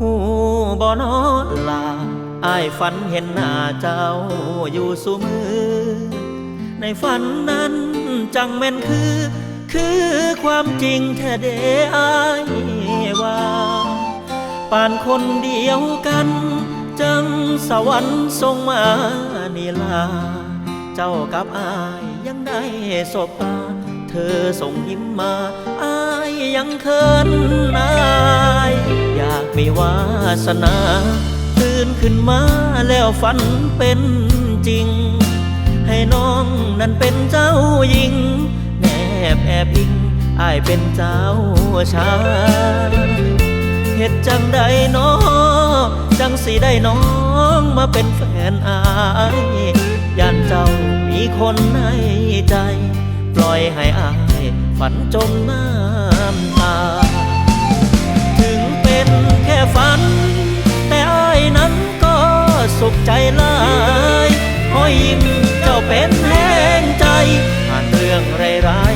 หูบ่นอนลาอายฝันเห็นหน้าเจ้าอยู่สุมือ ในฝันนั้นจังแม่นคือ คือความจริงแท้เดอายว่าปานคนเดียวกัน จังสวรรค์ทรงมานีลา เจ้ากับอายยังได้สบตาเธอส่งยิ้มมาอายยังเคิน วาสนาตื่นขึ้นมาแล้วฝันเป็นจริง ให้น้องนั้นเป็นเจ้าหญิง แนบแอบอิงอายเป็นเจ้าชายเหตุจังใดน้อจังสีได้น้องมาเป็นแฟนอายย่านเจ้ามีคนในใจ ปล่อยให้อายฝันจมหน้า สุขใจหลายเพอยิ้มเจ้าเป็นแห่งใจผ่านเรื่องร้าย